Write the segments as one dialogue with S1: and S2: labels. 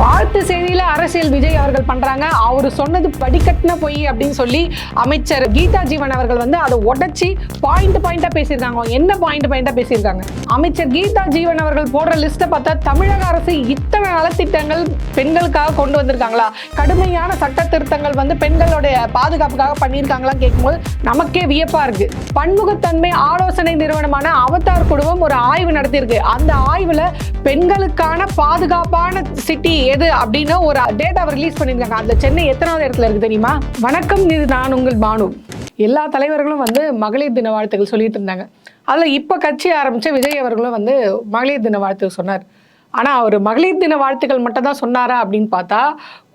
S1: வாழ்த்து செய்தியில அரசியல் விஜய் அவர்கள் பண்றாங்க. அவர் சொன்னது படிக்கட்டின பொய் அப்படின்னு சொல்லி அமைச்சர் கீதா ஜீவன் அவர்கள் வந்து அதை உடச்சி பாயிண்ட் பாயிண்டா பேசியிருக்காங்க. என்ன பாயிண்ட் பாயிண்டா பேசியிருக்காங்க? அமைச்சர் கீதா ஜீவன் அவர்கள் போடுற லிஸ்ட்டை பார்த்தா தமிழக அரசு இத்தனை நலத்திட்டங்கள் பெண்களுக்காக கொண்டு வந்திருக்காங்களா? கடுமையான சட்ட திருத்தங்கள் வந்து பெண்களுடைய பாதுகாப்புக்காக பண்ணியிருக்காங்களா கேட்கும்போது நமக்கே வியப்பா இருக்கு. பன்முகத்தன்மை ஆலோசனை நிறுவனமான அவதார் குழுவும் ஒரு ஆய்வு நடத்தியிருக்கு. அந்த ஆய்வுல பெண்களுக்கான பாதுகாப்பான சிட்டி எது அப்படின்னு ஒரு டேட்டாவை ரிலீஸ் பண்ணியிருக்காங்க. அந்த சென்னை எத்தனாவது இடத்துல இருக்கு தெரியுமா? வணக்கம் இது நான் உங்கள் பானு. எல்லா தலைவர்களும் வந்து மகளிர் தின வாழ்த்துக்கள் சொல்லிட்டு இருந்தாங்க. அதில் இப்போ கட்சி ஆரம்பிச்ச விஜய் அவர்களும் வந்து மகளிர் தின வாழ்த்து சொன்னார். ஆனால் அவர் மகளிர் தின வாழ்த்துக்கள் மட்டும் தான் சொன்னாரா அப்படின்னு பார்த்தா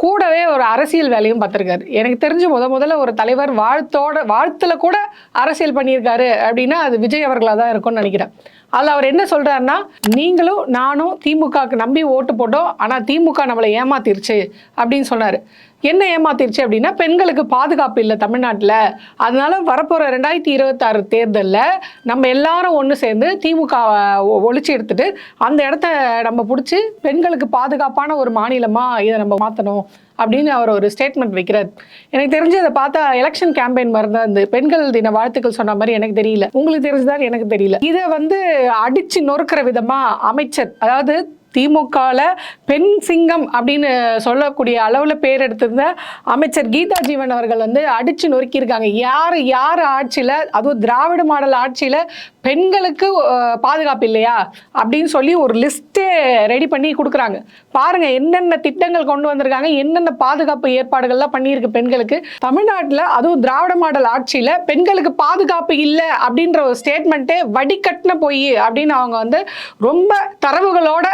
S1: கூடவே ஒரு அரசியல் வேலையும் பார்த்துருக்காரு. எனக்கு தெரிஞ்சு முத முதல்ல ஒரு தலைவர் வாழ்த்தோட வாழ்த்துல கூட அரசியல் பண்ணியிருக்காரு அப்படின்னா அது விஜய் அவர்களாக தான் இருக்கும்னு நினைக்கிறேன். அதில் அவர் என்ன சொல்கிறாருன்னா நீங்களும் நானும் திமுகவுக்கு நம்பி ஓட்டு போட்டோம் ஆனால் திமுக நம்மளை ஏமாத்திருச்சு அப்படின்னு சொன்னார். என்ன ஏமாத்திருச்சு அப்படின்னா பெண்களுக்கு பாதுகாப்பு இல்லை தமிழ்நாட்டில். அதனால வரப்போகிற ரெண்டாயிரத்தி இருபத்தாறு தேர்தலில் நம்ம எல்லாரும் ஒன்று சேர்ந்து திமுக ஒழிச்சு எடுத்துட்டு அந்த இடத்த நம்ம பிடிச்சி பெண்களுக்கு பாதுகாப்பான ஒரு மாநிலமாக இதை நம்ம மாற்றணும் அப்படின்னு அவர் ஒரு ஸ்டேட்மெண்ட் வைக்கிறார். எனக்கு தெரிஞ்சு அதை பார்த்தா எலெக்ஷன் கேம்பெயின் மாதிரி தான் இருந்து பெண்கள் தின வாழ்த்துக்கள் சொன்ன மாதிரி எனக்கு தெரியல. உங்களுக்கு தெரிஞ்சுதான் எனக்கு தெரியல. இதை வந்து அடிச்சு நொறுக்கிற விதமா அமைச்சர் அதாவது திமுகவில் பெண் சிங்கம் அப்படின்னு சொல்லக்கூடிய அளவில் பேர் எடுத்திருந்த அமைச்சர் கீதா ஜீவன் அவர்கள் வந்து அடித்து நொறுக்கியிருக்காங்க. யார் யார் ஆட்சியில் அதுவும் திராவிட மாடல் ஆட்சியில் பெண்களுக்கு பாதுகாப்பு இல்லையா? அப்படின்னு சொல்லி ஒரு லிஸ்ட்டே ரெடி பண்ணி கொடுக்குறாங்க. பாருங்கள் என்னென்ன திட்டங்கள் கொண்டு வந்திருக்காங்க என்னென்ன பாதுகாப்பு ஏற்பாடுகள்லாம் பண்ணியிருக்கு பெண்களுக்கு. தமிழ்நாட்டில் அதுவும் திராவிட மாடல் ஆட்சியில் பெண்களுக்கு பாதுகாப்பு இல்லை அப்படின்ற ஒரு ஸ்டேட்மெண்ட்டே வடிகட்டின போய் அப்படின்னு அவங்க வந்து ரொம்ப தரவுகளோட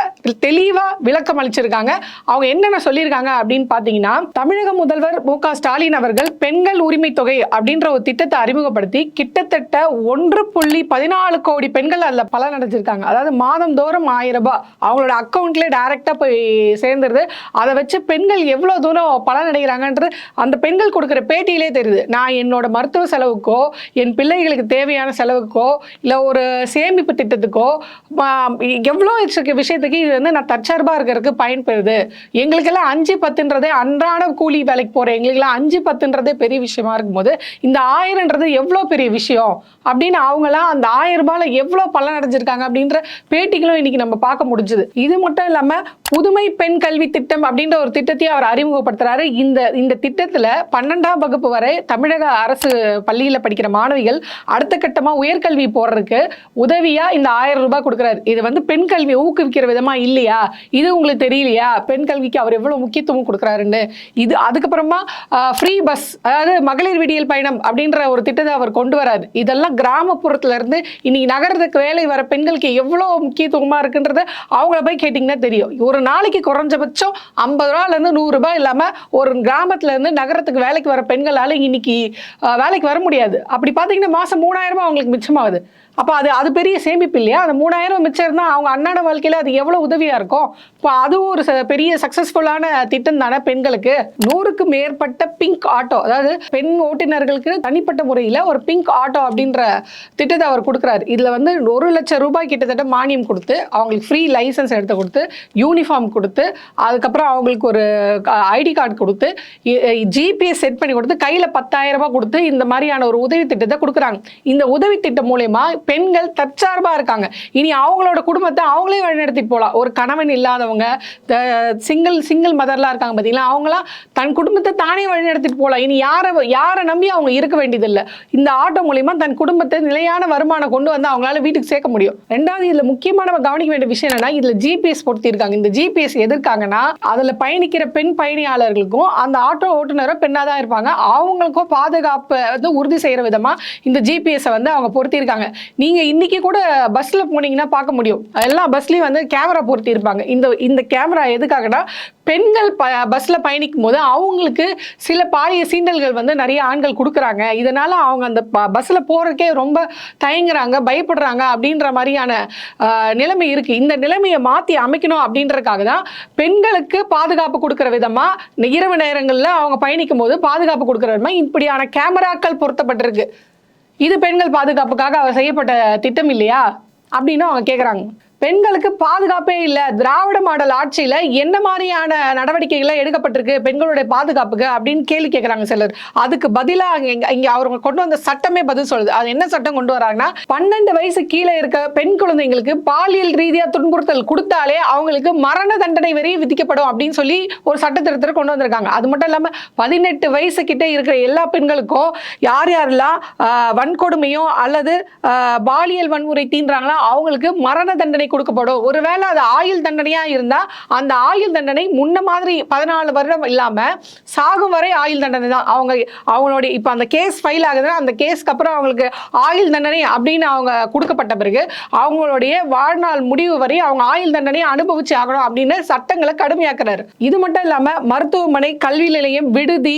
S1: தெளிவாக விளக்கம் அளிச்சிருக்காங்க. அவங்க என்னென்ன சொல்லியிருக்காங்க அப்படின்னு பார்த்தீங்கன்னா தமிழக முதல்வர் மு க ஸ்டாலின் அவர்கள் பெண்கள் உரிமை தொகை அப்படின்ற ஒரு திட்டத்தை அறிமுகப்படுத்தி கிட்டத்தட்ட ஒன்று புள்ளி பதினாலு கோடி பெண்கள் அதில் பலன் அடைஞ்சிருக்காங்க. அதாவது மாதந்தோறும் ஆயிரம் ரூபாய் அவங்களோட அக்கௌண்ட்லேயே டைரெக்டாக போய் சேர்ந்துருது. அதை வச்சு பெண்கள் எவ்வளோ தூரம் பலன் அடைகிறாங்கன்றது அந்த பெண்கள் கொடுக்குற பேட்டியிலே தெரியுது. நான் என்னோட மருத்துவ செலவுக்கோ என் பிள்ளைகளுக்கு தேவையான செலவுக்கோ இல்லை ஒரு சேமிப்பு திட்டத்துக்கோ எவ்வளோ இருக்க விஷயத்துக்கு இது வந்து நான் தற்சார்பாக இருக்கிறதுக்கு பயன்படுது. எங்களுக்கெல்லாம் அஞ்சு பத்துன்றதே அன்றாட கூலி வேலைக்கு போகிற எங்களுக்கெல்லாம் அஞ்சு பத்துன்றதே பெரிய விஷயமா இருக்கும்போது இந்த ஆயிரன்றது எவ்வளோ பெரிய விஷயம்? அப்படின்னு அவங்களாம் அந்த ஆயிரம் ரூபாயில எவ்வளோ பலன் அடைஞ்சிருக்காங்க அப்படின்ற பேட்டிகளும் இன்னைக்கு நம்ம பார்க்க முடிஞ்சுது. இது மட்டும் இல்லாமல் புதுமை பெண் கல்வி திட்டம் அப்படின்ற ஒரு திட்டத்தையும் அவர் அறிமுகப்படுத்துறாரு. இந்த இந்த திட்டத்தில் பன்னெண்டாம் வகுப்பு வரை தமிழக அரசு பள்ளியில் படிக்கிற மாணவிகள் அடுத்த கட்டமாக உயர்கல்வி போடுறதுக்கு உதவியாக இந்த ஆயிரம் ரூபாய் கொடுக்குறாரு. இது வந்து பெண் கல்வியை ஊக்குவிக்கிற விதமா இல்லையா? இது உங்களுக்கு தெரியலையா? பெண் கல்விக்கு அவர் எவ்வளவு முக்கியத்துவம் கொடுக்குறாருன்னு? இது அதுக்கப்புறமா ஃப்ரீ பஸ் அதாவது மகளிர் விடியல் பயணம் அப்படின்ற ஒரு திட்டத்தை அவர் கொண்டு வராது இதெல்லாம் கிராமப்புறத்துல இருந்து இன்னைக்கு நகரத்துக்கு வேலை வர பெண்களுக்கு எவ்வளோ முக்கியத்துவமா இருக்குன்றத அவங்கள போய் கேட்டிங்கன்னா தெரியும். ஒரு நாளைக்கு குறைஞ்சபட்சம் ஐம்பது ரூபாயிலேருந்து நூறு ரூபாய் இல்லாமல் ஒரு கிராமத்துல இருந்து நகரத்துக்கு வேலைக்கு வர பெண்களால் இன்னைக்கு வேலைக்கு வர முடியாது. அப்படி பார்த்தீங்கன்னா மாதம் மூணாயிரம் ரூபாய் அவங்களுக்கு மிச்சமாகுது. அப்போ அது அது பெரிய சேமிப்பு இல்லையா? அந்த மூணாயிரம் மிச்சம் இருந்தால் அவங்க அன்னாட வாழ்க்கையில் அது எவ்வளோ உதவியாக இருக்கும்? இப்போ அதுவும் ஒரு ச- பெரிய சக்ஸஸ்ஃபுல்லான திட்டம் தானே பெண்களுக்கு. நூறுக்கு மேற்பட்ட பிங்க் ஆட்டோ அதாவது பெண் ஓட்டுநர்களுக்கு தனிப்பட்ட முறையில் ஒரு பிங்க் ஆட்டோ அப்படின்ற திட்டத்தை அவர் கொடுக்குறாரு. இதில் வந்து ஒரு லட்சம் ரூபாய் கிட்டத்தட்ட மானியம் கொடுத்து அவங்களுக்கு ஃப்ரீ லைசன்ஸ் எடுத்து கொடுத்து யூனிஃபார்ம் கொடுத்து அதுக்கப்புறம் அவங்களுக்கு ஒரு ஐடி கார்டு கொடுத்து ஜிபிஎஸ் செட் பண்ணி கொடுத்து கையில் பத்தாயிரம் ரூபாய் கொடுத்து இந்த மாதிரியான ஒரு உதவி திட்டத்தை கொடுக்குறாங்க. இந்த உதவி திட்டம் மூலயமா பெண்கள் தற்சார்பாக இருக்காங்க. இனி அவங்களோட குடும்பத்தை அவங்களே வழிநடத்திட்டு போகலாம் ஒரு கணவன் இல்லாதவங்க சிங்கிள் சிங்கிள் மதர்லாம் இருக்காங்க பார்த்தீங்களா அவங்களாம் தன் குடும்பத்தை தானே வழிநடத்திட்டு போகலாம் இனி யாரை யாரை நம்பி அவங்க இருக்க வேண்டியதில்லை. இந்த ஆட்டோ மூலிமா தன் குடும்பத்தை நிலையான வருமானம் கொண்டு வந்து அவங்களால வீட்டுக்கு சேர்க்க முடியும். ரெண்டாவது இதில் முக்கியமான நம்ம கவனிக்க வேண்டிய விஷயம் என்னன்னா இதில் ஜிபிஎஸ் பொருத்திருக்காங்க. இந்த ஜிபிஎஸ் எதிர்க்காங்கன்னா அதில் பயணிக்கிற பெண் பயணியாளர்களுக்கும் அந்த ஆட்டோ ஓட்டுநரும் பெண்ணாக தான் இருப்பாங்க. அவங்களுக்கும் பாதுகாப்பை வந்து உறுதி செய்கிற விதமாக இந்த ஜிபிஎஸ் வந்து அவங்க பொருத்திருக்காங்க. நீங்கள் இன்றைக்கி கூட பஸ்ஸில் போனீங்கன்னா பார்க்க முடியும். எல்லா பஸ்லேயும் வந்து கேமரா பொருத்தி இருப்பாங்க. இந்த இந்த கேமரா எதுக்காகனா பெண்கள் ப பஸ்ஸில் பயணிக்கும் போது அவங்களுக்கு சில பாலிய சீண்டல்கள் வந்து நிறைய ஆண்கள் கொடுக்குறாங்க. இதனால் அவங்க அந்த ப பஸ்ஸில் போகிறக்கே ரொம்ப தயங்குறாங்க பயப்படுறாங்க அப்படின்ற மாதிரியான நிலைமை இருக்குது இந்த நிலைமையை மாற்றி அமைக்கணும் அப்படின்றதுக்காக தான் பெண்களுக்கு பாதுகாப்பு கொடுக்குற விதமாக இரவு நேரங்களில் அவங்க பயணிக்கும் போது பாதுகாப்பு கொடுக்குற விதமாக இப்படியான கேமராக்கள் பொருத்தப்பட்டிருக்கு. இது பெண்கள் பாதுகாப்புக்காக அவர் செய்யப்பட்ட திட்டம் இல்லையா? அப்படின்னு அவங்க கேட்குறாங்க பெண்களுக்கு பாதுகாப்பே இல்லை. திராவிட மாடல் ஆட்சியில் என்ன மாதிரியான நடவடிக்கைகளை எடுக்கப்பட்டிருக்கு? பெண்களுடைய பாதுகாப்புக்கு அப்படின்னு கேள்வி கேட்குறாங்க சிலர். அதுக்கு பதிலாக இங்கே அவங்க கொண்டு வந்த சட்டமே பதில் சொல்லுது. அது என்ன சட்டம் கொண்டு வராங்கன்னா பன்னெண்டு வயசு கீழே இருக்க பெண் குழந்தைங்களுக்கு பாலியல் ரீதியாக துன்புறுத்தல் கொடுத்தாலே அவங்களுக்கு மரண தண்டனை வரை விதிக்கப்படும் அப்படின்னு சொல்லி ஒரு சட்ட கொண்டு வந்திருக்காங்க. அது மட்டும் இல்லாமல் பதினெட்டு வயசு கிட்டே இருக்கிற எல்லா பெண்களுக்கும் யார் யாரெல்லாம் வன்கொடுமையோ அல்லது பாலியல் வன்முறை தீன்றாங்களோ அவங்களுக்கு மரண தண்டனை கொடுக்கப்படும். ஒருவேளை அது ஆயுள் தண்டனையா இருந்தா அந்த ஆயுள் தண்டனை முன்ன மாதிரி பதினாலு வருடம் இல்லாம சாகும் வரை ஆயுள் தண்டனை தான். அவங்க அவங்களுடைய இப்போ அந்த கேஸ் ஃபைல் ஆகுதுன்னா அந்த கேஸ்க்கு அப்புறம் அவங்களுக்கு ஆயுள் தண்டனை அப்படின்னு அவங்க கொடுக்கப்பட்ட பிறகு அவங்களுடைய வாழ்நாள் முடிவு வரை அவங்க ஆயுள் தண்டனையை அனுபவிச்சு ஆகணும் அப்படின்னு சட்டங்களை கடுமையாக்குறாரு. இது மட்டும் இல்லாம மருத்துவமனை கல்வி நிலையம் விடுதி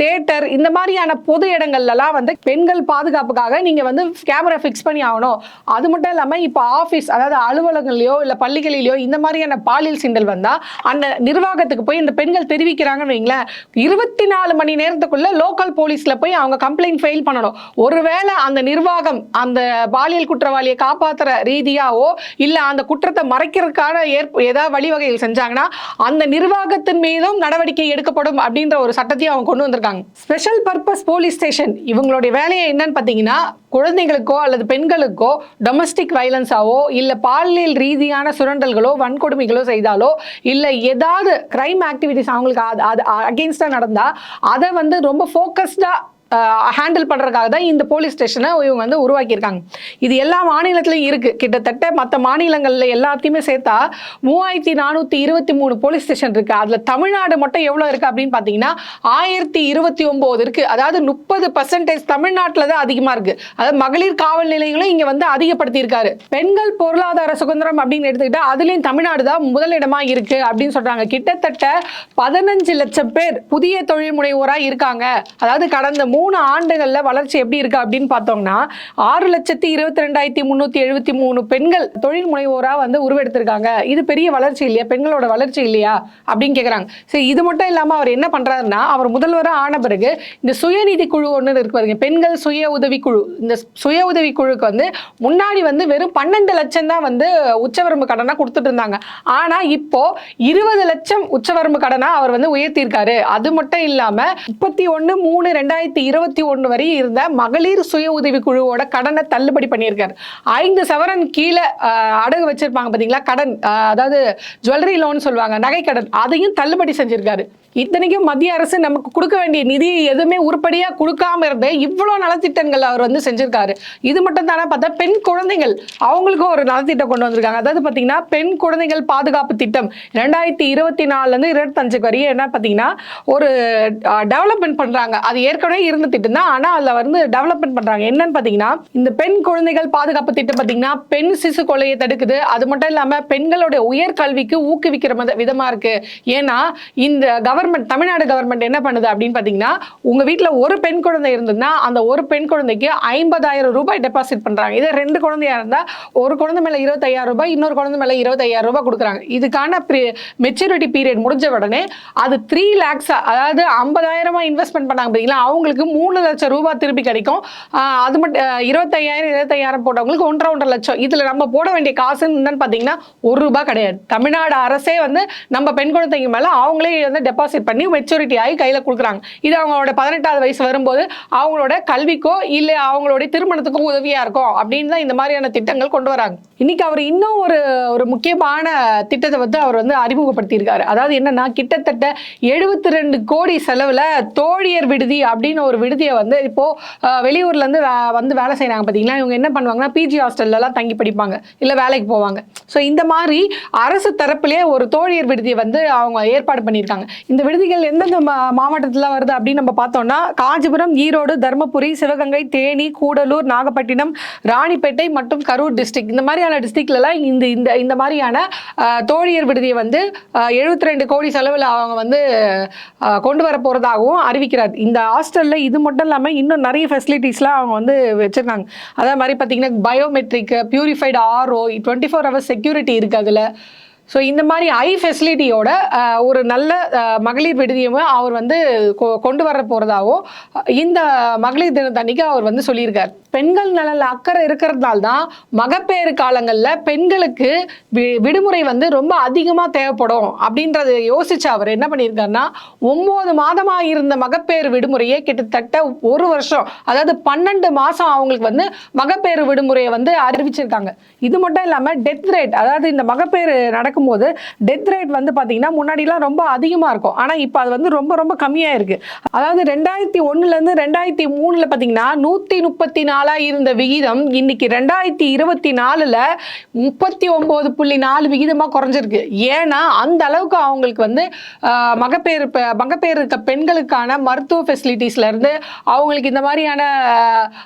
S1: தேட்டர் இந்த மாதிரியான பொது இடங்கள்லாம் வந்து பெண்கள் பாதுகாப்புக்காக நீங்க வந்து கேமரா ஃபிக்ஸ் பண்ணி ஆகணும். அது மட்டும் இல்லாம இப்போ ஆஃபீஸ் அதாவது அலுவலகங்களையோ இல்லை பள்ளிகளிலேயோ இந்த மாதிரியான பாலியல் சிண்டல் வந்தால் அந்த நிர்வாகத்துக்கு போய் இந்த பெண்கள் தெரிவிக்கிறாங்கன்னு வைங்களேன் இருபத்தி நாலு மணி நேரத்துக்குள்ள லோக்கல் போலீஸில் போய் அவங்க கம்ப்ளைண்ட் ஃபெயில் பண்ணணும். ஒருவேளை அந்த நிர்வாகம் அந்த பாலியல் குற்றவாளியை காப்பாற்றுற ரீதியாவோ இல்லை அந்த குற்றத்தை மறைக்கிறதுக்கான ஏற்ப ஏதாவது வழிவகைகள் செஞ்சாங்கன்னா அந்த நிர்வாகத்தின் மீதும் நடவடிக்கை எடுக்கப்படும் அப்படின்ற ஒரு சட்டத்தையும் அவங்க கொண்டு வந்திருக்காங்க. ஸ்பெஷல் பர்பஸ் போலீஸ் ஸ்டேஷன் இவங்களுடைய வேலையை என்னன்னு பார்த்தீங்கன்னா குழந்தைகளுக்கோ அல்லது பெண்களுக்கோ டொமஸ்டிக் வயலன்ஸாவோ இல்லை பாலியல் ரீதியான சுரண்டல்களோ வன்கொடுமைகளோ செய்தாலோ இல்லை ஏதாவது கிரைம் ஆக்டிவிட்டிஸ் அவங்களுக்கு அது அது அகெயின்ஸ்டாக நடந்தால் அதை வந்து ரொம்ப ஃபோக்கஸ்டாக ஹேண்டில் பண்ணுறதுக்காக தான் இந்த போலீஸ் ஸ்டேஷனை இவங்க வந்து உருவாக்கியிருக்காங்க. இது எல்லா மாநிலத்திலையும் இருக்குது கிட்டத்தட்ட மற்ற மாநிலங்களில் எல்லாத்தையுமே சேர்த்தா மூவாயிரத்தி நானூற்றி இருபத்தி மூணு போலீஸ் ஸ்டேஷன் இருக்குது அதில் தமிழ்நாடு மட்டும் எவ்வளோ இருக்குது அப்படின்னு பார்த்தீங்கன்னா ஆயிரத்தி இருபத்தி ஒம்போது இருக்குது அதாவது முப்பது பர்சன்டேஜ் தமிழ்நாட்டில் தான் அதிகமாக இருக்குது அதாவது மகளிர் காவல் நிலையங்களும் இங்கே வந்து அதிகப்படுத்தியிருக்காரு. பெண்கள் பொருளாதார சுதந்திரம் அப்படின்னு எடுத்துக்கிட்டால் அதுலேயும் தமிழ்நாடு தான் முதலிடமாக இருக்குது அப்படின்னு சொல்கிறாங்க கிட்டத்தட்ட பதினஞ்சு லட்சம் பேர் புதிய தொழில் முனைவோராக இருக்காங்க. அதாவது கடந்த மூணு ஆண்டுகளில் வளர்ச்சி எப்படி இருக்கு அப்படின்னு பார்த்தோம்னா ஆறு லட்சத்தி இருபத்தி ரெண்டாயிரத்தி முந்நூற்றி எழுபத்தி மூணு பெண்கள் தொழில் முனைவோராக வந்து உருவெடுத்திருக்காங்க. இது பெரிய வளர்ச்சி இல்லையா? பெண்களோட வளர்ச்சி இல்லையா? அப்படின்னு கேட்குறாங்க சரி இது மட்டும் இல்லாமல் அவர் என்ன பண்ணுறாருன்னா அவர் முதல்வராக ஆன பிறகு இந்த சுயநிதி குழு ஒன்று இருக்கு பாருங்க. பெண்கள் சுய உதவிக்குழு குழு. இந்த சுய உதவி குழுக்கு வந்து முன்னாடி வந்து வெறும் பன்னெண்டு லட்சம் தான் வந்து உச்சவரம்பு கடனாக கொடுத்துட்டு இருந்தாங்க. ஆனால் இப்போ இருபது லட்சம் உச்சவரம்பு கடனாக அவர் வந்து உயர்த்தியிருக்காரு. அது மட்டும் இல்லாமல் முப்பத்தி ஒன்று மூணு ரெண்டாயிரத்தி இருபத்தி ஒன்று வரை இருந்த மகளிர் சுய உதவி குழுவோட கடனை தள்ளுபடி பண்ணியிருக்காரு. ஐந்து சவரன் கீழே அடகு வச்சிருப்பாங்க பார்த்தீங்களா கடன் அதாவது ஜுவல்லரி லோன் சொல்லுவாங்க நகை கடன் அதையும் தள்ளுபடி செஞ்சிருக்காரு. இத்தனைக்கும் மத்திய அரசு நமக்கு கொடுக்க வேண்டிய நிதி எதுவுமே உருப்படியாக கொடுக்காம இருந்தே இவ்வளோ நலத்திட்டங்கள் அவர் வந்து செஞ்சிருக்காரு. இது மட்டும் தானே பார்த்தா பெண் குழந்தைகள் அவங்களுக்கும் ஒரு நலத்திட்டம் கொண்டு வந்திருக்காங்க. அதாவது பார்த்தீங்கன்னா பெண் குழந்தைகள் பாதுகாப்பு திட்டம் ரெண்டாயிரத்தி இருபத்தி நாலுலேருந்து இருபத்தஞ்சுக்கு வரையும் என்ன பார்த்தீங்கன்னா ஒரு டெவலப்மெண்ட் பண்ணுறாங்க அது ஏற்கனவே இருந்து திட்டம் தான். ஆனால் அதில் வந்து டெவலப்மெண்ட் பண்ணுறாங்க என்னன்னு பார்த்தீங்கன்னா இந்த பெண் குழந்தைகள் பாதுகாப்பு திட்டம் பார்த்தீங்கன்னா பெண் சிசு கொலையை தடுக்குது. அது மட்டும் இல்லாமல் பெண்களுடைய உயர்கல்விக்கு ஊக்குவிக்கிற விதமாக இருக்கு. ஏன்னா இந்த கவர்மெண்ட் தமிழ்நாடு கவர்மெண்ட் என்ன பண்ணுது அப்படின்னு பார்த்தீங்கன்னா உங்கள் வீட்டில் ஒரு பெண் குழந்தை இருந்ததுன்னா அந்த ஒரு பெண் குழந்தைக்கு ஐம்பதாயிரம் ரூபாய் டெபாசிட் பண்ணுறாங்க இதே ரெண்டு குழந்தையா இருந்தால் ஒரு குழந்தை மேலே இருபத்தையாயிரம் ரூபாய் இன்னொரு குழந்தை மேலே இருபத்தையாயிரம் ரூபாய் கொடுக்குறாங்க. இதுக்கான மெச்சூரிட்டி பீரியட் முடிஞ்ச உடனே அது த்ரீ லேக்ஸ் அதாவது ஐம்பதாயிரமா இன்வெஸ்ட்மெண்ட் பண்ணாங்க பார்த்தீங்களா அவங்களுக்கு மூணு லட்சம் ரூபாய் திருப்பி கிடைக்கும். அது மட்டும் இருபத்தையாயிரம் இருபத்தையாயிரம் போட்டவங்களுக்கு ஒன்றரை ஒன்றரை லட்சம். இதில் நம்ம போட வேண்டிய காசு என்னன்னு பார்த்தீங்கன்னா ஒரு ரூபாய் கிடையாது. தமிழ்நாடு அரசே வந்து நம்ம பெண் குழந்தைங்க மேலே அவங்களே வந்து டெபாசிட் பண்ணி மெச்சூரிட்டி ஆகி கையில் கொடுக்குறாங்க. இது அவங்களோட பதினெட்டாவது வயசு வரும்போது அவங்களோட கல்விக்கோ இல்லை அவங்களுடைய திருமணத்துக்கோ உதவியாக இருக்கும் அப்படின்னு தான் இந்த மாதிரியான திட்டங்கள் கொண்டு வராங்க. இன்னைக்கு அவர் இன்னும் ஒரு ஒரு முக்கியமான திட்டத்தை வந்து அவர் வந்து அறிமுகப்படுத்தியிருக்காரு. அதாவது என்னன்னா கிட்டத்தட்ட எழுபத்தி ரெண்டு கோடி செலவில் தோழியர் விடுதி அப்படின்னு ஒரு விடுதியை வந்து இப்போ வெளியூர்லேருந்து வெளியூர்ல இருந்து வே- வந்து வேலை செய்கிறாங்க பார்த்தீங்களா இவங்க என்ன பண்ணுவாங்கன்னா பிஜி ஹாஸ்டல்லலாம் தங்கி படிப்பாங்க. இல்லை வேலைக்கு போவாங்க. ஸோ இந்த மாதிரி அரசு தரப்புலேயே ஒரு தோழியர் விடுதியை வந்து அவங்க ஏற்பாடு பண்ணியிருக்காங்க. இந்த விடுதிகள் எந்தெந்த மா- வருது அப்படின்னு நம்ம பார்த்தோம்னா காஞ்சிபுரம் ஈரோடு தருமபுரி சிவகங்கை தேனி கூடலூர் நாகப்பட்டினம் ராணிப்பேட்டை மற்றும் கரூர் டிஸ்ட்ரிக்ட் இந்த மாதிரியான டிஸ்ட்ரிக்ட்லலாம் இந்த இந்த இந்த மாதிரியான தோழியர் விடுதியை வந்து எழுபத்தி ரெண்டு கோடி செலவில் அவங்க வந்து கொண்டு வர போகிறதாகவும் அறிவிக்கிறார். இந்த ஹாஸ்டலில் இது மட்டும் இல்லாமல் இன்னும் நிறைய ஃபெசிலிட்டிஸ்லாம் அவங்க வந்து வச்சுருக்காங்க. அதே மாதிரி பார்த்தீங்கன்னா biometric purified RO twenty four hours security இருக்குது அதில். ஸோ இந்த மாதிரி ஐ ஃபெசிலிட்டியோட ஒரு நல்ல மகளிர் விடுதியும் அவர் வந்து கொ- கொண்டு வர போகிறதாகவும் இந்த மகளிர் தினத்தன்னைக்கு அவர் வந்து சொல்லியிருக்கார். பெண்கள் நலனில் அக்கறை இருக்கிறதுனால தான் மகப்பேறு காலங்களில் பெண்களுக்கு வி- விடுமுறை வந்து ரொம்ப அதிகமாக தேவைப்படும். அப்படின்றத யோசிச்சு அவர் என்ன பண்ணியிருக்காருன்னா ஒம்பது மாதமாக இருந்த மகப்பேறு விடுமுறையே கிட்டத்தட்ட ஒரு வருஷம் அதாவது பன்னெண்டு மாதம் அவங்களுக்கு வந்து மகப்பேறு விடுமுறையை வந்து அறிவிச்சிருக்காங்க. இது மட்டும் இல்லாமல் டெத் ரேட் அதாவது இந்த மகப்பேறு நடக்கும்போது டெத் ரேட் வந்து பார்த்தீங்கன்னா முன்னாடிலாம் ரொம்ப அதிகமாக இருக்கும். ஆனால் இப்போ அது வந்து ரொம்ப ரொம்ப கம்மியாக இருக்குது அதாவது ரெண்டாயிரத்தி ஒன்றுலேருந்து ரெண்டாயிரத்தி மூணில் பார்த்தீங்கன்னா நூற்றி முப்பத்தி நாலு நாலாக இருந்த விகிதம் இன்னைக்கு ரெண்டாயிரத்தி இருபத்தி நாலில் முப்பத்தி ஒம்பது புள்ளி நாலு விகிதமாக குறைஞ்சிருக்கு. ஏன்னா அந்த அளவுக்கு அவங்களுக்கு வந்து மகப்பேறு பெ- மகப்பேறு இருக்க பெண்களுக்கான மருத்துவ ஃபெசிலிட்டிஸ்ல இருந்து அவங்களுக்கு இந்த மாதிரியான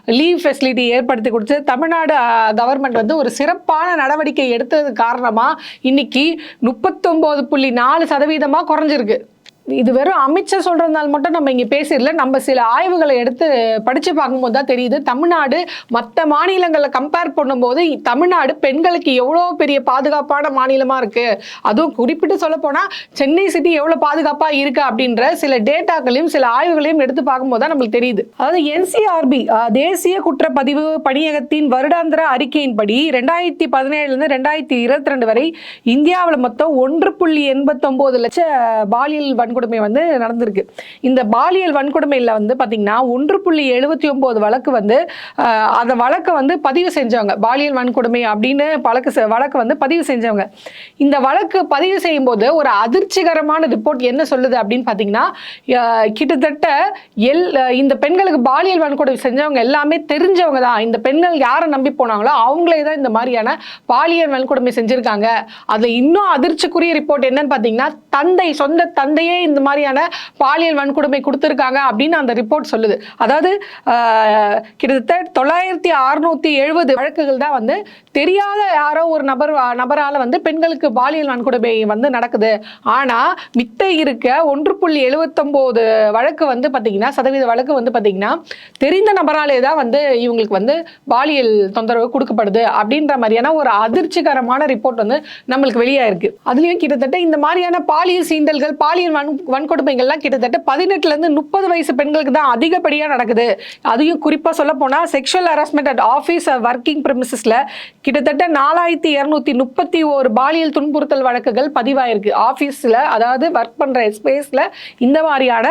S1: லீவ் ஃபெசிலிட்டி ஏற்படுத்தி கொடுத்து தமிழ்நாடு கவர்மெண்ட் வந்து ஒரு சிறப்பான நடவடிக்கை எடுத்தது காரணமாக இன்னைக்கு முப்பத்தொம்போது புள்ளி நாலு சதவீதமாக குறைஞ்சிருக்கு. இது வெறும் அமித்ஷா சொல்கிறதுனால மட்டும் நம்ம இங்கே பேசிடல. நம்ம சில ஆய்வுகளை எடுத்து படித்து பார்க்கும்போது தான் தெரியுது. தமிழ்நாடு மற்ற மாநிலங்களை கம்பேர் பண்ணும்போது தமிழ்நாடு பெண்களுக்கு எவ்வளோ பெரிய பாதுகாப்பான மாநிலமாக இருக்குது அதுவும் குறிப்பிட்டு சொல்லப்போனால் சென்னை சிட்டி எவ்வளோ பாதுகாப்பாக இருக்குது அப்படின்ற சில டேட்டாக்களையும் சில ஆய்வுகளையும் எடுத்து பார்க்கும்போது தான் நம்மளுக்கு தெரியுது. அதாவது என்சிஆர்பி தேசிய குற்றப்பதிவு பணியகத்தின் வருடாந்திர அறிக்கையின்படி ரெண்டாயிரத்தி பதினேழுலேருந்து ரெண்டாயிரத்தி இருபத்தி ரெண்டு வரை இந்தியாவில் மொத்தம் ஒன்று புள்ளி எண்பத்தொம்போது லட்ச பாலியல் வன்கொடுமை வந்து நடந்திருக்கு. இந்த பாலியல் வன்கொடுமையில் வந்து பார்த்தீங்கன்னா ஒன்று புள்ளி எழுபத்தி ஒம்பது வழக்கு வந்து அந்த வழக்கை வந்து பதிவு செஞ்சவங்க பாலியல் வன்கொடுமை அப்படின்னு வழக்கு செ- வழக்கு வந்து பதிவு செஞ்சவங்க. இந்த வழக்கு பதிவு செய்யும்போது ஒரு அதிர்ச்சிகரமான ரிப்போர்ட் என்ன சொல்லுது அப்படின்னு பார்த்தீங்கன்னா கிட்டத்தட்ட எல் இந்த பெண்களுக்கு பாலியல் வன்கொடுமை செஞ்சவங்க எல்லாமே தெரிஞ்சவங்க தான். இந்த பெண்கள் யாரை நம்பி போனாங்களோ அவங்களே தான் இந்த மாதிரியான பாலியல் வன்கொடுமை செஞ்சிருக்காங்க. அதுல இன்னும் அதிர்ச்சிக்குரிய ரிப்போர்ட் என்னன்னு பார்த்தீங்கன்னா தந்தை சொந்த தந்தையே இந்த மாதிரியான பாலியல் வன்கொடுமை கொடுத்துருக்காங்க அப்படின்னு அந்த ரிப்போர்ட் சொல்லுது. அதாவது கிட்டத்தட்ட தொள்ளாயிரத்தி அறுநூத்தி எழுபது வழக்குகள் தான் வந்து தெரியாத யாரோ ஒரு நபர் நபரால் வந்து பெண்களுக்கு பாலியல் வன்கொடுமை வந்து நடக்குது. ஆனா மித்த இருக்க ஒன்று புள்ளி எழுபத்தொம்போது வழக்கு வந்து பார்த்தீங்கன்னா சதவீத வழக்கு வந்து பார்த்தீங்கன்னா தெரிந்த நபராலே தான் வந்து இவங்களுக்கு வந்து பாலியல் தொந்தரவு கொடுக்கப்படுது அப்படின்ற மாதிரியான ஒரு அதிர்ச்சிகரமான ரிப்போர்ட் வந்து நம்மளுக்கு வெளியாயிருக்கு. அதுலயும் கிட்டத்தட்ட இந்த மாதிரியான பாலியல் சீண்டல்கள் பாலியல் வன் வன்கொடுமைகள்லாம் கிட்டத்தட்ட பதினெட்டுலேருந்து முப்பது வயசு பெண்களுக்கு தான் அதிகப்படியாக நடக்குது. அதையும் குறிப்பாக சொல்ல போனால் sexual harassment at office working ப்ரிமிசஸ்ல கிட்டத்தட்ட நாலாயிரத்தி இரநூத்தி முப்பத்தி ஒரு பாலியல் துன்புறுத்தல் வழக்குகள் பதிவாயிருக்கு. ஆஃபீஸில் அதாவது ஒர்க் பண்ணுற ஸ்பேஸில் இந்த மாதிரியான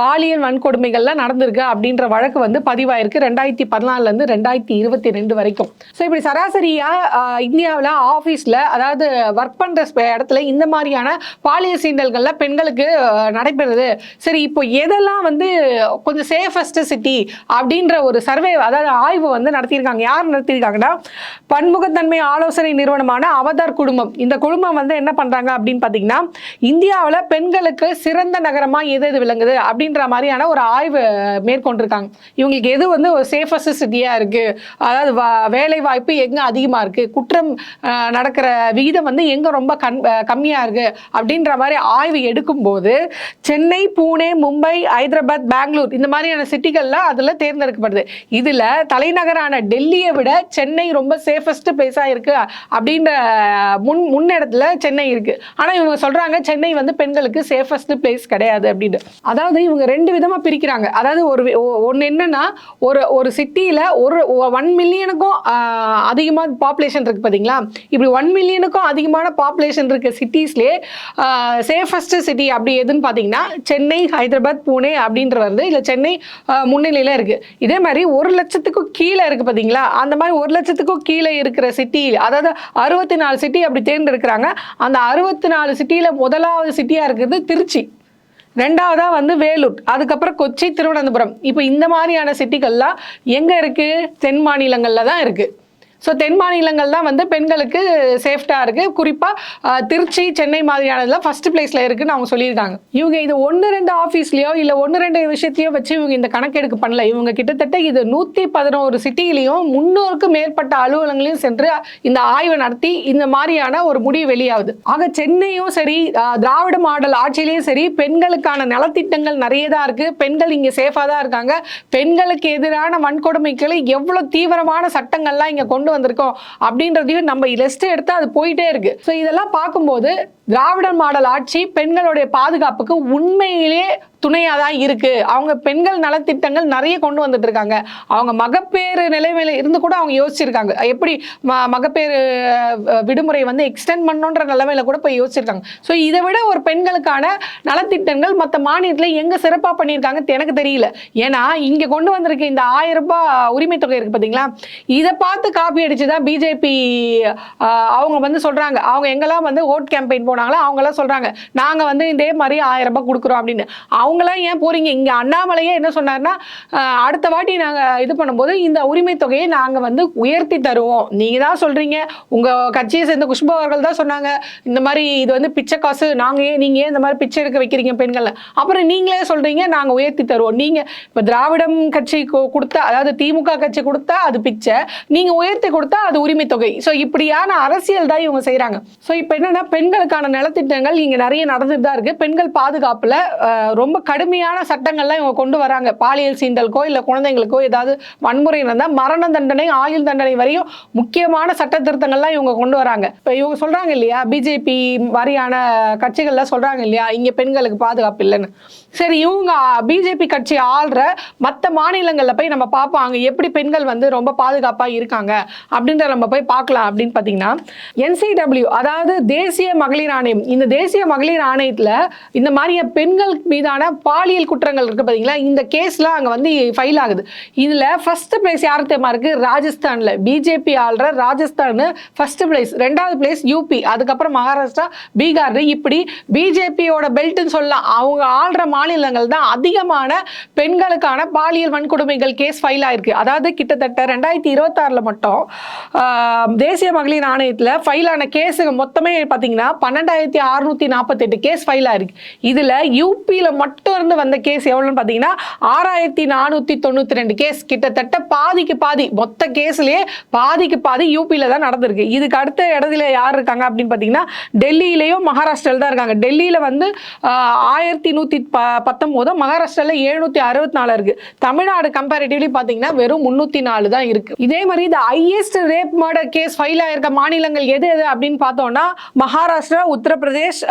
S1: பாலியல் வன்கொடுமைகள்லாம் நடந்திருக்கு அப்படின்ற வழக்கு வந்து பதிவாயிருக்கு. ரெண்டாயிரத்தி பதினாலுலேருந்து ரெண்டாயிரத்தி இருபத்தி ரெண்டு வரைக்கும். ஸோ இப்படி சராசரியாக இந்தியாவில் ஆஃபீஸில் அதாவது ஒர்க் பண்ணுற இடத்துல இந்த மாதிரியான பாலியல் சீண்டல்களில் பெண்களுக்கு நடைபெறுது. சரி இப்போ எதெல்லாம் வந்து கொஞ்சம் சேஃபஸ்ட் சிட்டி அப்படின்ற ஒரு சர்வே அதாவது ஆய்வு வந்து நடத்தியிருக்காங்க. யார் நடத்தியிருக்காங்கன்னா பன்முகத்தன்மை ஆலோசனை நிறுவனமான அவதார் குடும்பம். இந்த குடும்பம் வந்து என்ன பண்ணுறாங்க அப்படின்னு பார்த்தீங்கன்னா இந்தியாவில் பெண்களுக்கு சிறந்த நகரமாக எது எது விளங்குது அப்படின்ற மாதிரியான ஒரு ஆய்வு மேற்கொண்டிருக்காங்க. இவங்களுக்கு எது வந்து ஒரு சேஃபஸ்ட் சிட்டியாக இருக்குது அதாவது வா- வேலை வாய்ப்பு எங்கே அதிகமாக இருக்குது குற்றம் நடக்கிற விகிதம் வந்து எங்கே ரொம்ப கண் கம்மியாக இருக்குது அப்படின்ற மாதிரி ஆய்வு எடுக்கும்போது சென்னை பூனே மும்பை ஹைதராபாத் பெங்களூர் இந்த மாதிரியான சிட்டிகள்லாம் அதில் தேர்ந்தெடுக்கப்படுது. இதில் தலைநகரான டெல்லியை விட சென்னை ரொம்ப சேஃபஸ்ட் பிளேஸாக இருக்கு அப்படின்ற முன் முன்னிடத்துல சென்னை இருக்கு. ஆனால் இவங்க சொல்றாங்க சென்னை வந்து பெண்களுக்கு சேஃபஸ்ட் பிளேஸ் கிடையாது அப்படின்னு. அதாவது இவங்க ரெண்டு விதமாக பிரிக்கிறாங்க. அதாவது ஒரு ஒன்று என்னன்னா ஒரு ஒரு சிட்டியில் ஒரு ஒன் மில்லியனுக்கும் அதிகமாக பாப்புலேஷன் இருக்கு பார்த்தீங்களா இப்படி ஒன் மில்லியனுக்கும் அதிகமான பாப்புலேஷன் இருக்க சிட்டிஸ்லேயே சேஃபஸ்ட் சிட்டி அப்படி எதுன்னு பார்த்தீங்கன்னா சென்னை ஹைதராபாத் பூனே அப்படின்ற வருது இல்லை சென்னை முன்னிலையில் இருக்குது இதே மாதிரி ஒரு லட்சத்துக்கும் கீழே இருக்குது பார்த்தீங்களா அந்த மாதிரி ஒரு லட்சத்துக்கும் கீழே இருக்கிற சிட்டி அதாவது அறுபத்தி நாலு சிட்டி அப்படி தேர்ந்தெடுக்கிறாங்க. அந்த அறுபத்தி நாலு சிட்டியில் முதலாவது சிட்டியாக இருக்கிறது திருச்சி. ரெண்டாவதாக வந்து வேலூர். அதுக்கப்புறம் கொச்சி திருவனந்தபுரம். இப்போ இந்த மாதிரியான சிட்டிகள்லாம் எங்கே இருக்குது தென் மாநிலங்களில் தான் இருக்குது ஸோ தென் மாநிலங்கள் தான் வந்து பெண்களுக்கு சேஃப்டாக இருக்குது குறிப்பாக திருச்சி சென்னை மாதிரியானதுலாம் ஃபர்ஸ்ட் பிளேஸில் இருக்குன்னு அவங்க சொல்லியிருக்காங்க. இவங்க இது ஒன்று ரெண்டு ஆஃபீஸ்லேயோ இல்லை ஒன்று ரெண்டு விஷயத்தையோ வச்சு இவங்க இந்த கணக்கெடுக்கு பண்ணல. இவங்க கிட்டத்தட்ட இது நூற்றி பதினோரு சிட்டிலையும் முன்னூறுக்கும் மேற்பட்ட அலுவலகங்களையும் சென்று இந்த ஆய்வு நடத்தி இந்த மாதிரியான ஒரு முடிவு வெளியாகுது. ஆக சென்னையும் சரி திராவிட மாடல் ஆட்சியிலையும் சரி பெண்களுக்கான நலத்திட்டங்கள் நிறைய தான் இருக்குது பெண்கள் இங்கே சேஃபாக தான் இருக்காங்க. பெண்களுக்கு எதிரான வன்கொடுமைகளை எவ்வளோ தீவிரமான சட்டங்கள்லாம் இங்கே கொண்டு கொண்டு வந்திருக்கோம் அப்படின்றதையும் நம்ம லிஸ்ட் எடுத்து அது போயிட்டே இருக்கு. ஸோ இதெல்லாம் பார்க்கும்போது திராவிட மாடல் ஆட்சி பெண்களுடைய பாதுகாப்புக்கு உண்மையிலேயே துணையாக தான் இருக்கு. அவங்க பெண்கள் நலத்திட்டங்கள் நிறைய கொண்டு வந்துட்டு இருக்காங்க. அவங்க மகப்பேறு நிலைமையில இருந்து கூட அவங்க யோசிச்சிருக்காங்க. எப்படி ம மகப்பேறு விடுமுறை வந்து எக்ஸ்டெண்ட் பண்ணுன்ற நிலைமையில கூட போய் யோசிச்சிருக்காங்க. ஸோ இதை விட ஒரு பெண்களுக்கான நலத்திட்டங்கள் மற்ற மாநிலத்தில் எங்க சிறப்பாக பண்ணியிருக்காங்க எனக்கு தெரியல. ஏன்னா இங்க கொண்டு வந்திருக்க இந்த ஆயிரம் ரூபாய் உரிமை தொகை இருக்கு பார்த்தீங்களா இதை பார்த்து காப்பி அடிச்சு தான் பிஜேபி அவங்க வந்து சொல்றாங்க. அவங்க எங்கெல்லாம் வந்து ஓட் கேம்பெயின் போனாங்களோ அவங்கெல்லாம் சொல்றாங்க. நாங்க வந்து இதே மாதிரி ஆயிரம் ரூபாய் கொடுக்குறோம் அப்படின்னு. அவங்களாம் ஏன் போகிறீங்க இங்கே அண்ணாமலையே என்ன சொன்னார்னா அடுத்த வாட்டி நாங்கள் இது பண்ணும்போது இந்த உரிமை தொகையை நாங்கள் வந்து உயர்த்தி தருவோம். நீங்கள் தான் சொல்கிறீங்க உங்கள் கட்சியை சேர்ந்த குஷ்பு அவர்கள் தான் சொன்னாங்க இந்த மாதிரி இது வந்து பிச்சை காசு நாங்கள் ஏன் நீங்கள் ஏன் இந்த மாதிரி பிச்சை எடுக்க வைக்கிறீங்க பெண்களை அப்புறம் நீங்களே சொல்கிறீங்க நாங்கள் உயர்த்தி தருவோம். நீங்கள் இப்போ திராவிடம் கட்சி கொடுத்தா அதாவது திமுக கட்சி கொடுத்தா அது பிச்சை நீங்கள் உயர்த்தி கொடுத்தா அது உரிமை தொகை. ஸோ இப்படியான அரசியல் தான் இவங்க செய்கிறாங்க ஸோ இப்போ என்னென்னா பெண்களுக்கான நலத்திட்டங்கள் இங்கே நிறைய நடந்துட்டு தான் இருக்குது பெண்கள் பாதுகாப்பில் ரொம்ப ரொம்ப கடுமையான சட்டங்கள்லாம் இவங்க கொண்டு வராங்க. பாலியல் சீண்டலுக்கோ இல்லை குழந்தைங்களுக்கோ ஏதாவது வன்முறை இருந்தால் மரண தண்டனை ஆயுள் தண்டனை வரையும் முக்கியமான சட்ட திருத்தங்கள்லாம் இவங்க கொண்டு வராங்க. இப்போ இவங்க சொல்கிறாங்க இல்லையா பிஜேபி மாதிரியான கட்சிகள்லாம் சொல்கிறாங்க இல்லையா இங்கே பெண்களுக்கு பாதுகாப்பு இல்லைன்னு. சரி இவங்க பிஜேபி கட்சி ஆள்ற மற்ற மாநிலங்களில் போய் நம்ம பார்ப்போம். அங்கே எப்படி பெண்கள் வந்து ரொம்ப பாதுகாப்பாக இருக்காங்க அப்படின்ற நம்ம போய் பார்க்கலாம் அப்படின்னு பார்த்தீங்கன்னா என்சிடபிள்யூ அதாவது தேசிய மகளிர் ஆணையம். இந்த தேசிய மகளிர் ஆணையத்தில் இந்த மாதிரிய பெண்கள் மீதான பாலியல் குற்றங்கள் இருக்கு பார்த்தீங்களா? இந்த கேஸ்லாம் அங்கே வந்து ஃபைல் ஆகுது. இதில் ஃபர்ஸ்ட் பிளேஸ் யார் தெரியுமா இருக்கு? ராஜஸ்தானில் பிஜேபி ஆள்ற ராஜஸ்தான் ஃபர்ஸ்ட் பிளேஸ் ரெண்டாவது பிளேஸ் யூபி அதுக்கப்புறம் மகாராஷ்டிரா பீகார் இப்படி பிஜேபியோட பெல்ட்னு சொல்லலாம். அவங்க ஆள்ற மாநிலங்கள் தான் அதிகமான பெண்களுக்கான பாலியல் வன்கொடுமைகள் கேஸ் ஃபைல் ஆயிருக்கு. அதாவது கிட்டத்தட்ட ரெண்டாயிரத்தி இருபத்தாறில் மட்டும் தேசிய மகளிர் ஆணையத்தில் ஃபைல் ஆன கேஸுங்க மொத்தமே பார்த்தீங்கன்னா பன்னெண்டாயிரத்தி அறுநூத்தி நாற்பத்தெட்டு கேஸ் ஃபைல் ஆயிருக்கு. இதில் யூபியில் மட்டும் இருந்து வந்த கேஸ் எவ்வளோன்னு பார்த்தீங்கன்னா ஆறாயிரத்தி நானூற்றி தொண்ணூற்றி ரெண்டு கேஸ் கிட்டத்தட்ட பாதிக்கு பாதி மொத்த கேஸ்லேயே பாதிக்கு பாதி யூபியில் தான் நடந்திருக்கு. இதுக்கு அடுத்த இடத்துல யார் இருக்காங்க அப்படின்னு பார்த்தீங்கன்னா டெல்லியிலையும் மகாராஷ்டிராவில் தான் இருக்காங்க. டெல்லியில் வந்து ஆயிரத்தி நூற்றி ப பத்தொம்போதும் மகாராஷ்டிராவில் எழுநூற்றி அறுபத்தி நாலு இருக்குது தமிழ்நாடு கம்பேரிட்டிவ்லி பார்த்தீங்கன்னா வெறும் முந்நூற்றி நாலு தான் இருக்குது இதே மாதிரி இந்த highest rape murder case file ஆயிருக்க மாநிலங்கள் எது எது அப்படின்னு பார்த்தோம்னா மகாராஷ்டிரா உத்தரப்பிரதேஷ்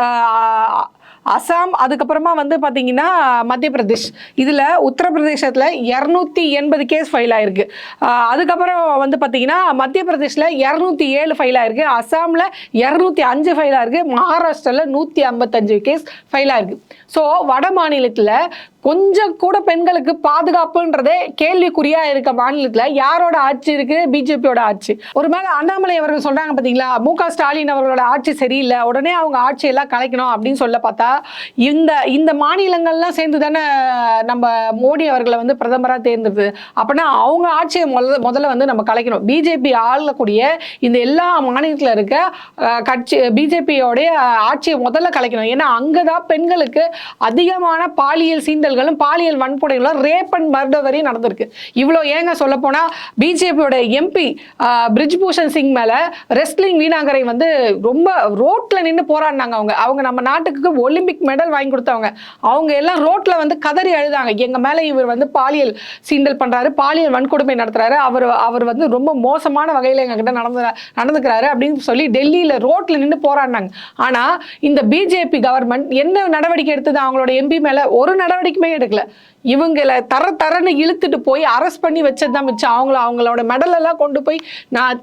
S1: அசாம் அதுக்கப்புறமா வந்து பார்த்தீங்கன்னா மத்திய பிரதேஷ். இதில் உத்தரப்பிரதேசத்தில் இரநூத்தி எண்பது கேஸ் ஃபைல் ஆயிருக்கு. அதுக்கப்புறம் வந்து பார்த்தீங்கன்னா மத்திய பிரதேஷில் இரநூத்தி ஏழு ஃபைல் ஆயிருக்கு. அசாமில் இரநூத்தி அஞ்சு ஃபைல் ஆயிருக்கு மகாராஷ்டிராவில் நூற்றி ஐம்பத்தஞ்சு கேஸ் ஃபைல் ஆயிருக்கு ஸோ வட மாநிலத்தில் கொஞ்சம் கூட பெண்களுக்கு பாதுகாப்புன்றதே கேள்விக்குறியா இருக்க மாநிலத்துல யாரோட ஆட்சி இருக்கு? பிஜேபியோட ஆட்சி. ஒரு மேல அண்ணாமலை அவர்கள் சொல்றாங்க பாத்தீங்களா மு க ஸ்டாலின் அவர்களோட ஆட்சி சரியில்லை உடனே அவங்க ஆட்சியெல்லாம் கலைக்கணும் அப்படின்னு சொல்ல பார்த்தா இந்த இந்த மாநிலங்கள்லாம் சேர்ந்து தானே நம்ம மோடி அவர்களை வந்து பிரதமராக தேர்ந்தெடுத்து அப்படின்னா அவங்க ஆட்சியை முதல்ல முதல்ல வந்து நம்ம கலைக்கணும். பிஜேபி ஆளக்கூடிய இந்த எல்லா மாநிலத்தில் இருக்க கட்சி பிஜேபியோடைய ஆட்சியை முதல்ல கலைக்கணும். ஏன்னா அங்கதான் பெண்களுக்கு அதிகமான பாலியல் சீண்டல்களும் பாலியல் வன்கொடைகளும் ரேப் அண்ட் மர்டர் வரையும் நடந்திருக்கு. இவ்வளோ ஏங்க சொல்ல போனா பிஜேபியோட எம்பி பிரிஜ்பூஷன் சிங் மேல ரெஸ்லிங் வீணாங்கரை வந்து ரொம்ப ரோட்ல நின்று போராடினாங்க அவங்க. அவங்க நம்ம நாட்டுக்கு ஒலிம்பிக் மெடல் வாங்கி கொடுத்தவங்க. அவங்க எல்லாம் ரோட்டில் வந்து கதறி அழுதாங்க. எங்க மேல இவர் வந்து பாலியல் சீண்டல் பண்றாரு பாலியல் வன்கொடுமை நடத்துறாரு. அவர் அவர் வந்து ரொம்ப மோசமான வகையில் எங்ககிட்ட நடந்து நடந்துக்கிறாரு அப்படின்னு சொல்லி டெல்லியில் ரோட்டில் நின்று போராடினாங்க. ஆனா இந்த பிஜேபி கவர்மெண்ட் என்ன நடவடிக்கை எடுத்தது? அவங்களோட எம்பி மேல ஒரு நடவடிக்கை நடவடிக்கையுமே எடுக்கல. இவங்களை தர தரன்னு இழுத்துட்டு போய் அரெஸ்ட் பண்ணி வச்சது தான் மிச்சம். அவங்கள அவங்களோட மெடலெல்லாம் கொண்டு போய் நான்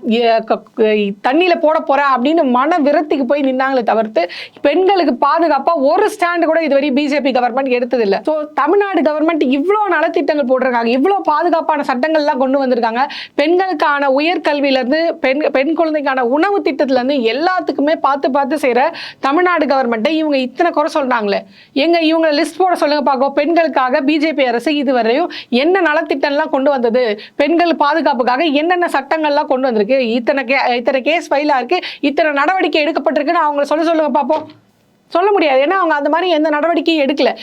S1: தண்ணியில் க- போட போகிறேன் அப்படின்னு மன விரத்திக்கு போய் நின்னாங்களே தவிர்த்து பெண்களுக்கு பாதுகாப்பாக ஒரு ஸ்டாண்டு கூட இதுவரை பிஜேபி கவர்மெண்ட் எடுத்ததில்லை. ஸோ தமிழ்நாடு கவர்மெண்ட் இவ்வளோ நலத்திட்டங்கள் போட்டிருக்காங்க. இவ்வளோ பாதுகாப்பான சட்டங்கள்லாம் கொண்டு வந்திருக்காங்க. பெண்களுக்கான உயர்கல்வியிலேருந்து பெண் பெண் குழந்தைக்கான உணவு திட்டத்துலேருந்து எல்லாத்துக்குமே பார்த்து பார்த்து செய்கிற தமிழ்நாடு கவர்மெண்ட்டை இவங்க இத்தனை குறை சொல்கிறாங்களே எங்கள் இவங்க லிஸ்ட் போட சொல்லுங்க பார்க்கும் பெண்களுக்காக பிஜேபி அரசு இதுவரையும் என்ன நலத்திட்டம்லாம் கொண்டு வந்தது? பெண்கள் பாதுகாப்புக்காக என்னென்ன சட்டங்கள்லாம் கொண்டு வந்திருக்கு? இத்தனை கே இத்தனை கேஸ் ஃபைலாக இருக்கு. இத்தனை நடவடிக்கை எடுக்கப்பட்டிருக்குன்னு அவங்கள சொல்ல சொல்லுங்க பார்ப்போம் சொல்ல முடியாது. ஏன்னா அவங்க அந்த மாதிரி எந்த நடவடிக்கையும் எடுக்கல.